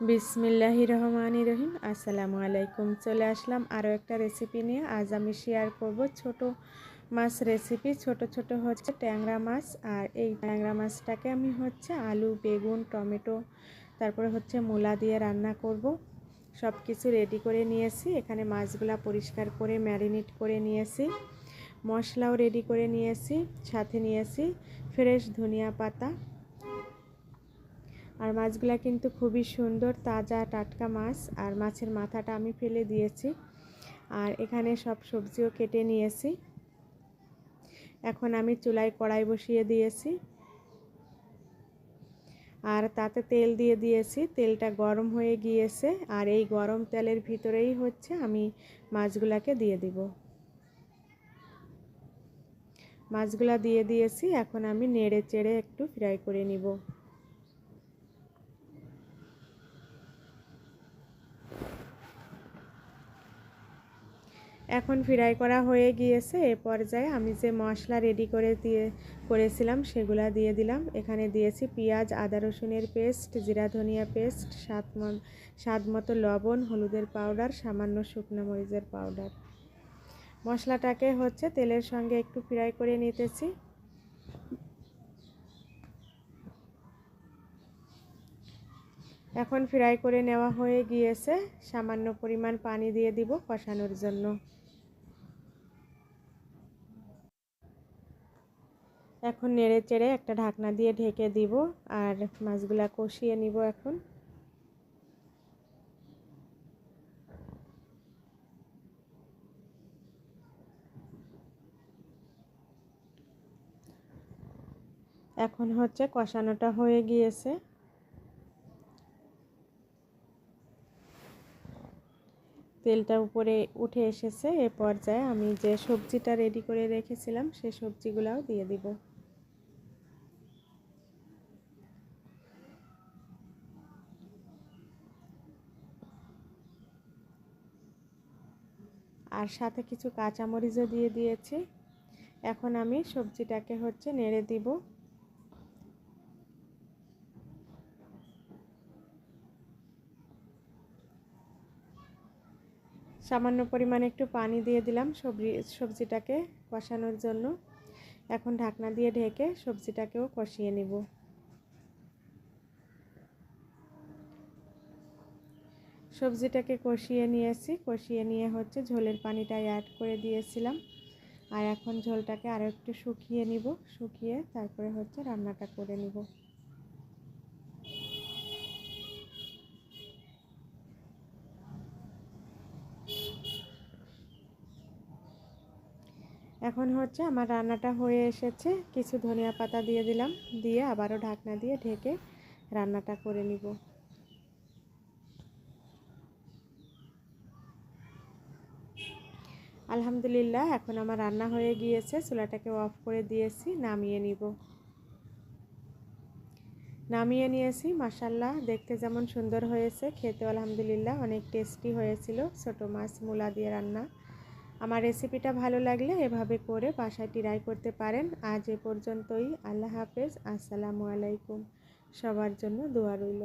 বিসমিল্লাহি রহমানি রহিম। আসসালামু আলাইকুম। চলে আসলাম আরও একটা রেসিপি নিয়ে। আজ আমি শেয়ার করব ছোট মাছ রেসিপি ছোট ছোট হচ্ছে ট্যাংরা মাছ। আর এই ট্যাংরা মাছটাকে আমি হচ্ছে আলু, বেগুন, টমেটো, তারপরে হচ্ছে মূলা দিয়ে রান্না করব। সব কিছু রেডি করে নিয়েছি। এখানে মাছগুলা পরিষ্কার করে ম্যারিনেট করে নিয়েছি। মশলাও রেডি করে নিয়েছি। সাথে নিয়েছি ফ্রেশ ধনিয়া পাতা। আর মাছগুলা কিন্তু খুবই সুন্দর, তাজা টাটকা মাছ। আর মাছের মাথাটা আমি ফেলে দিয়েছি। আর এখানে সব সবজিও কেটে নিয়েছি। এখন আমি চুলায় কড়াই বসিয়ে দিয়েছি। আর তাতে তেল দিয়ে দিয়েছি। তেলটা গরম হয়ে গিয়েছে। আর এই গরম তেলের ভিতরেই হচ্ছে আমি মাছগুলাকে দিয়ে দিব। মাছগুলা দিয়ে দিয়েছি। এখন আমি নেড়ে চেড়ে একটু ফ্রাই করে নিব। এখন ফ্রাই করা হয়ে গিয়েছে, এ পর্যায়ে আমি যে মশলা রেডি করে দিয়ে, করেছিলাম সেগুলা দিয়ে দিলাম। এখানে দিয়েছি পেঁয়াজ, আদা রসুনের পেস্ট, জিরা ধনিয়া পেস্ট, স্বাদ স্বাদ মতো লবণ, হলুদের পাউডার সামান্য শুকনো মরিচের পাউডার মশলাটাকে হচ্ছে তেলের সঙ্গে একটু ফ্রাই করে নিতেছি। এখন ফ্রাই করে নেওয়া হয়ে গিয়েছে। সামান্য পরিমাণ পানি দিয়ে দিব কষানোর জন্য। এখন নেড়ে চেড়ে একটা ঢাকনা দিয়ে ঢেকে দিব আর মাছগুলা কষিয়ে নিব এখন। এখন হচ্ছে কষানোটা হয়ে গিয়েছে। তেলটা উপরে উঠে এসেছে, এ পর্যায়ে আমি যে সবজিটা রেডি করে রেখেছিলাম সেই সবজিগুলাও দিয়ে দিব। আর সাথে কিছু কাঁচামরিচও দিয়ে দিয়েছি। এখন আমি সবজিটাকে হচ্ছে নেড়ে দিব। সামান্য পরিমাণে একটু পানি দিয়ে দিলাম সবজি, সবজিটাকে কষানোর জন্য। এখন ঢাকনা দিয়ে ঢেকে সবজিটাকেও কষিয়ে নিব। সবজিটাকে কষিয়ে নিয়েছি। কষিয়ে নিয়ে হচ্ছে ঝোলের পানিটা অ্যাড করে দিয়েছিলাম। আর এখন ঝোলটাকে আরও একটু শুকিয়ে নিব, শুকিয়ে তারপরে হচ্ছে রান্নাটা করে নিব। এখন হচ্ছে আমার রান্নাটা হয়ে এসেছে। কিছু ধনিয়া পাতা দিয়ে দিলাম, দিয়ে আবারও ঢাকনা দিয়ে ঢেকে রান্নাটা করে নিব। আলহামদুলিল্লাহ, এখন আমার রান্না হয়ে গিয়েছে। চুলাটাকে অফ করে দিয়েছি, নামিয়ে নিব। নামিয়ে নিয়েছি মাসাল্লাহ দেখতে যেমন সুন্দর হয়েছে খেতে আলহামদুলিল্লাহ, অনেক টেস্টি হয়েছিল। ছোট মাছ, মূলা দিয়ে রান্না। আমার রেসিপিটা ভালো লাগলে এভাবে করে বাসায় ট্রাই করতে পারেন। আজ এ পর্যন্তই। আল্লাহ হাফেজ। আসসালামু আলাইকুম। সবার জন্য দোয়া রইল।